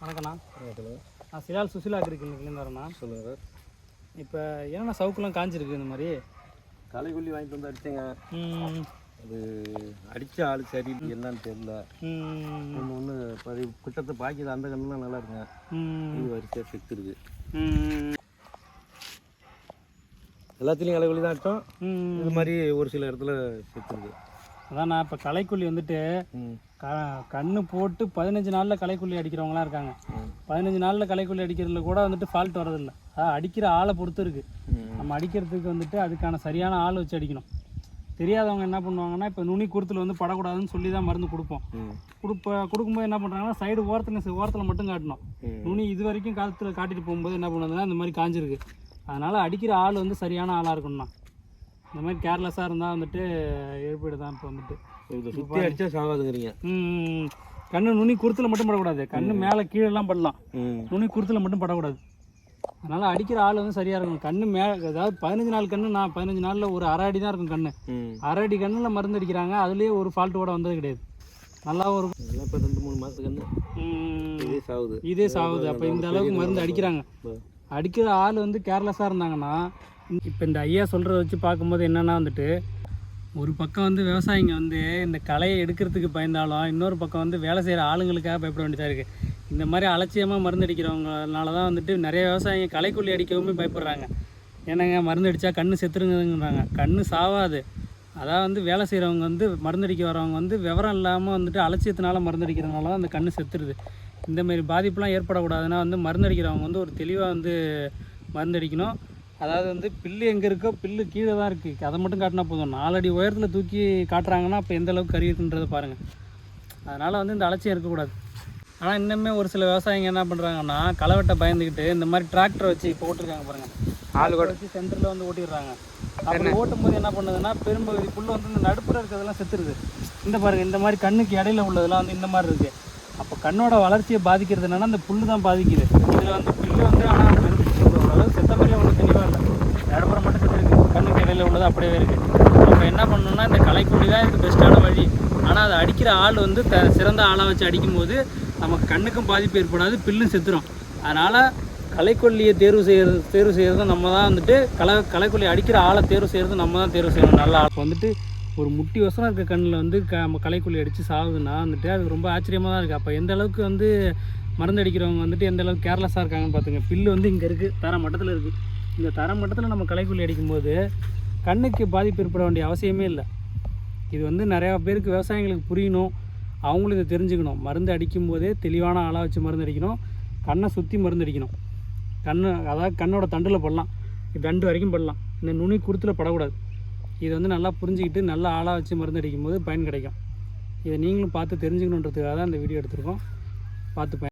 வணக்கண்ணா நான் சிலால் சுசிலா அக்ரிகல்லேருந்து வரேண்ணா. சொல்லுங்கள் சார். இப்போ என்னென்ன சவுக்குலாம் காஞ்சிருக்கு இந்த மாதிரி? களைக்கொல்லி வாங்கிட்டு வந்து அடித்தேங்க அது அடித்த ஆள் சரி என்னன்னு தெரியல. ஒன்று ஒன்று குட்டத்தை பாக்கிது அந்த கண்ணுலாம் நல்லா இருக்குங்க. இது வரிசையாக செத்து இருக்கு. ம், எல்லாத்துலேயும் களைக்கொல்லி தான் அடித்தோம். இது மாதிரி ஒரு சில இடத்துல செத்துருக்கு அதாண்ணா இப்போ களைக்கொல்லி வந்துட்டு க கண்ணு போட்டு பதினஞ்சு நாளில் களைக்கொல்லி அடிக்கிறவங்களாம் இருக்காங்க. பதினஞ்சு நாளில் களைக்கொல்லி அடிக்கிறதுல கூட வந்துட்டு ஃபால்ட் வரதில்லை அதாவது அடிக்கிற ஆளை பொறுத்து இருக்குது ம். நம்ம அடிக்கிறதுக்கு வந்துட்டு அதுக்கான சரியான ஆள் வச்சு அடிக்கணும். தெரியாதவங்க என்ன பண்ணுவாங்கன்னா இப்போ நுனி குருத்தில் வந்து படக்கூடாதுன்னு சொல்லி தான் மருந்து கொடுப்போம். கொடுப்ப கொடுக்கும்போது என்ன பண்ணுறாங்கன்னா சைடு ஓரத்தில் ஓரத்தில் மட்டும் காட்டணும். நுனி இது வரைக்கும் காலத்தில் காட்டிட்டு போகும்போது என்ன பண்ணுதுன்னா இந்த மாதிரி காஞ்சிருக்கு. அதனால் அடிக்கிற ஆள் வந்து சரியான ஆளாக இருக்கணும்ண்ணா. இந்த மாதிரி கேர்லெஸ்ஸாக இருந்தால் வந்துட்டு ஏற்படு தான் இப்போ வந்துட்டு. இதை சுற்றி அடித்தா சாகாதுங்கிறீங்க. கண்ணு நுனி குருத்தில் மட்டும் படக்கூடாது. கண்ணு மேலே கீழெல்லாம் படலாம். நுனி குருத்தில் மட்டும் படக்கூடாது. அதனால் அடிக்கிற ஆள் வந்து சரியாக இருக்கணும். கண்ணு மே அதாவது பதினஞ்சு நாள் கண்ணு நான் பதினஞ்சு நாளில் ஒரு அரை அடி தான் இருக்கும் கண்ணு. அரை அடி கண்ணில் மருந்து அடிக்கிறாங்க. அதுலேயே ஒரு ஃபால்ட்டு கூட வந்தது கிடையாது. நல்லா ஒரு இதெல்லாம் இப்போ ரெண்டு மூணு மாதத்துக்கு இதே சாகுது இதே சாகுது அப்போ இந்த அளவுக்கு மருந்து அடிக்கிறாங்க. அடிக்கிற ஆள் வந்து கேர்லெஸ்ஸாக இருந்தாங்கன்னா இப்போ இந்த ஐயா சொல்கிறத வச்சு பார்க்கும்போது என்னென்னா வந்துட்டு ஒரு பக்கம் வந்து விவசாயிங்க வந்து இந்த களையை எடுக்கிறதுக்கு பயந்தாலும் இன்னொரு பக்கம் வந்து வேலை செய்கிற ஆளுங்களுக்காக பயப்பட வேண்டியதாக இருக்குது இந்த மாதிரி அலட்சியமாக மருந்து அடிக்கிறவங்கனால தான் வந்துட்டு நிறைய விவசாயிங்க களைக்குள்ளி அடிக்கவுமே பயப்படுறாங்க. ஏன்னாங்க மருந்து அடித்தா கண்ணு செத்துருங்கிறாங்க கண்ணு சாவாது. அதான் வந்து வேலை செய்கிறவங்க வந்து மருந்தடிக்க வரவங்க வந்து விவரம் இல்லாமல் வந்துட்டு அலட்சியத்தினால மருந்தடிக்கிறதுனால தான் அந்த கண்ணு செத்துருது. இந்தமாரி பாதிப்புலாம் ஏற்படக்கூடாதுன்னா வந்து மருந்தடிக்கிறவங்க வந்து ஒரு தெளிவாக வந்து மருந்தடிக்கணும். அதாவது வந்து பில்லு எங்கே இருக்கோ பில்லு கீழே தான் இருக்குது அதை மட்டும் காட்டினா போதும். நாலடி உயரத்தில் தூக்கி காட்டுறாங்கன்னா அப்போ எந்த அளவுக்கு கறி இருக்குன்றதை பாருங்கள் அதனால் வந்து இந்த அலட்சியம் இருக்கக்கூடாது. ஆனால் இன்னுமே ஒரு சில விவசாயிங்க என்ன பண்ணுறாங்கன்னா களைவெட்ட பயந்துக்கிட்டு இந்த மாதிரி டிராக்டர் வச்சு இப்போ ஓட்டிருக்காங்க பாருங்கள் ஆள் வச்சு சென்டரில் வந்து ஓட்டிடுறாங்க. அப்படி ஓட்டும் போது என்ன பண்ணுதுன்னா பெரும்பகுதி புல்லு வந்து இந்த நடுப்புற இருக்கிறதெல்லாம் செத்துருது. இந்த பாருங்க இந்த மாதிரி கண்ணுக்கு இடையில உள்ளதெல்லாம் வந்து இந்த மாதிரி இருக்குது அப்போ கண்ணோட வளர்ச்சியை பாதிக்கிறது என்னன்னா இந்த புல்லு தான் பாதிக்குது. இதில் வந்து புல்லு வந்து ஆனால் செத்த மாதிரி இல்லை நடுப்புறம் மட்டும் இருக்குது கண்ணுக்கு இடையில் உள்ளது அப்படியே இருக்குது நம்ம என்ன பண்ணணும்னா இந்த களைக்கொல்லி தான் இதுக்கு பெஸ்ட்டான வழி. ஆனால் அதை அடிக்கிற ஆள் வந்து த சிறந்த ஆளாக வச்சு அடிக்கும்போது நமக்கு கண்ணுக்கும் பாதிப்பு ஏற்படாது பில்லும் செத்துரும். அதனால் கலைக்கொல்லியை தேர்வு செய்கிறது தேர்வு செய்கிறது நம்ம தான் வந்துட்டு களை கலைக்கொல்லி அடிக்கிற ஆளை தேர்வு செய்கிறது நம்ம தான் தேர்வு செய்யணும். நல்ல ஆள். வந்துட்டு ஒரு முட்டி வசனம் இருக்க கண்ணில் வந்து க நம்ம களைக்கொல்லி அடித்து சாகுதுன்னா வந்துட்டு அது ரொம்ப ஆச்சரியமாக தான் இருக்குது அப்போ எந்த அளவுக்கு வந்து மருந்து அடிக்கிறவங்க வந்துட்டு எந்த அளவுக்கு கேர்லெஸ்ஸாக இருக்காங்கன்னு பார்த்துங்க பில்லு வந்து இங்கே இருக்குது தர மட்டத்தில் இருக்குது இந்த தர மட்டத்தில் நம்ம கலைக்குள்ளி அடிக்கும்போது கண்ணுக்கு பாதிப்பு ஏற்பட வேண்டிய அவசியமே இல்லை. இது வந்து நிறையா பேருக்கு விவசாயிகளுக்கு புரியணும். அவங்களும் இதை தெரிஞ்சுக்கணும். மருந்து அடிக்கும் போதே தெளிவான ஆளாக வச்சு மருந்து அடிக்கணும். கண்ணை சுற்றி மருந்து அடிக்கணும். கண்ணு அதாவது கண்ணோட தண்டில் படலாம். தண்டு வரைக்கும் படலாம். இந்த நுனி குருத்தில் படக்கூடாது. இது வந்து நல்லா புரிஞ்சுக்கிட்டு நல்லா ஆளாக வச்சு மருந்து அடிக்கும் போது பயன் கிடைக்கும். இதை நீங்களும் பார்த்து தெரிஞ்சுக்கணுன்றதுக்காக தான் இந்த வீடியோ எடுத்திருக்கோம். பார்த்து பயன்